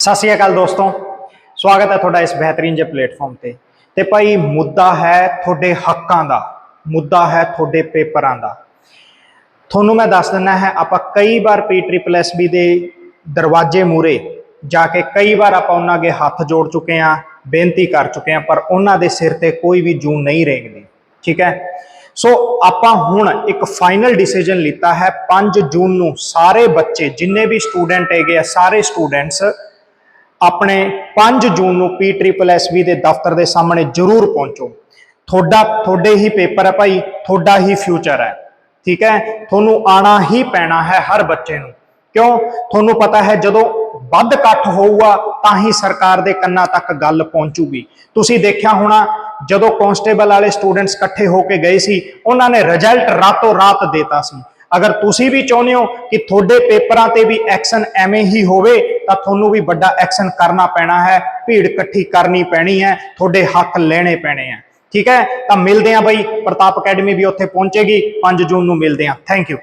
ਸਤਿ ਸ਼੍ਰੀ ਅਕਾਲ ਦੋਸਤੋ, ਸਵਾਗਤ ਹੈ ਤੁਹਾਡਾ ਇਸ ਬਿਹਤਰੀਨ ਜਿਹੇ ਪਲੇਟਫਾਰਮ ਤੇ। ਤੇ ਭਾਈ ਮੁੱਦਾ ਹੈ ਤੁਹਾਡੇ ਹੱਕਾਂ ਦਾ, ਮੁੱਦਾ ਹੈ ਤੁਹਾਡੇ ਪੇਪਰਾਂ ਦਾ। ਤੁਹਾਨੂੰ ਮੈਂ ਦੱਸ ਦਿੰਦਾ ਹੈ, ਆਪਾਂ ਕਈ ਵਾਰ ਪੀ ਟ੍ਰਿਪਲ ਐਸਬੀ ਦੇ ਦਰਵਾਜ਼ੇ ਮੂਰੇ ਜਾ ਕੇ ਕਈ ਵਾਰ ਆਪਾਂ ਉਹਨਾਂ ਅੱਗੇ ਹੱਥ ਜੋੜ ਚੁੱਕੇ ਆ ਬੇਨਤੀ ਕਰ ਚੁੱਕੇ ਆ ਪਰ ਉਹਨਾਂ ਦੇ ਸਿਰ ਤੇ ਕੋਈ ਵੀ ਜੂ ਨਹੀਂ ਰੇਂਗਦੀ, ਠੀਕ ਹੈ? ਸੋ ਆਪਾਂ ਹੁਣ ਇੱਕ ਫਾਈਨਲ ਡਿਸੀਜਨ ਲਿੱਤਾ ਹੈ 5 ਜੂਨ ਨੂੰ ਸਾਰੇ ਬੱਚੇ, ਜਿੰਨੇ ਵੀ ਸਟੂਡੈਂਟ ਹੈਗੇ ਆ, ਸਾਰੇ ਸਟੂਡੈਂਟਸ ਆਪਣੇ 5 ਜੂਨ ਨੂੰ ਪੀ ਟ੍ਰਿਪਲ ਐਸਬੀ ਦੇ ਦਫ਼ਤਰ ਦੇ ਸਾਹਮਣੇ ਜ਼ਰੂਰ ਪਹੁੰਚੋ। ਤੁਹਾਡਾ, ਤੁਹਾਡੇ ਹੀ ਪੇਪਰ ਹੈ ਭਾਈ, ਤੁਹਾਡਾ ਹੀ ਫਿਊਚਰ ਹੈ। ਠੀਕ ਹੈ? ਤੁਹਾਨੂੰ ਆਣਾ ਹੀ ਪੈਣਾ ਹੈ ਹਰ ਬੱਚੇ ਨੂੰ। ਕਿਉਂ? ਤੁਹਾਨੂੰ ਪਤਾ ਹੈ ਜਦੋਂ ਵੱਧ ਇਕੱਠ ਹੋਊਗਾ ਤਾਂ ਹੀ ਸਰਕਾਰ ਦੇ ਕੰਨਾਂ ਤੱਕ ਗੱਲ ਪਹੁੰਚੂਗੀ। ਤੁਸੀਂ ਦੇਖਿਆ ਹੋਣਾ, ਜਦੋਂ ਕਾਂਸਟੇਬਲ ਵਾਲੇ ਸਟੂਡੈਂਟਸ ਇਕੱਠੇ ਹੋ ਕੇ ਗਏ ਸੀ, ਉਹਨਾਂ ਨੇ ਰਿਜ਼ਲਟ ਰਾਤੋਂ ਰਾਤ ਦੇਤਾ ਸੀ। ਅਗਰ ਤੁਸੀਂ ਵੀ ਚਾਹੁੰਦੇ ਹੋ ਕਿ ਤੁਹਾਡੇ ਪੇਪਰਾਂ ਤੇ ਵੀ ਐਕਸ਼ਨ ਐਵੇਂ ਹੀ ਹੋਵੇ, ਤਾਂ ਤੁਹਾਨੂੰ ਵੀ ਵੱਡਾ ਐਕਸ਼ਨ ਕਰਨਾ ਪੈਣਾ ਹੈ, ਭੀੜ ਇਕੱਠੀ ਕਰਨੀ ਪੈਣੀ ਹੈ, ਤੁਹਾਡੇ ਹੱਕ ਲੈਣੇ ਪੈਣੇ ਆ ਠੀਕ ਹੈ? ਤਾਂ ਮਿਲਦੇ ਆ ਬਈ, ਪ੍ਰਤਾਪ ਅਕੈਡਮੀ ਵੀ ਉੱਥੇ ਪਹੁੰਚੇਗੀ 5 ਜੂਨ ਨੂੰ ਮਿਲਦੇ ਆ ਥੈਂਕ ਯੂ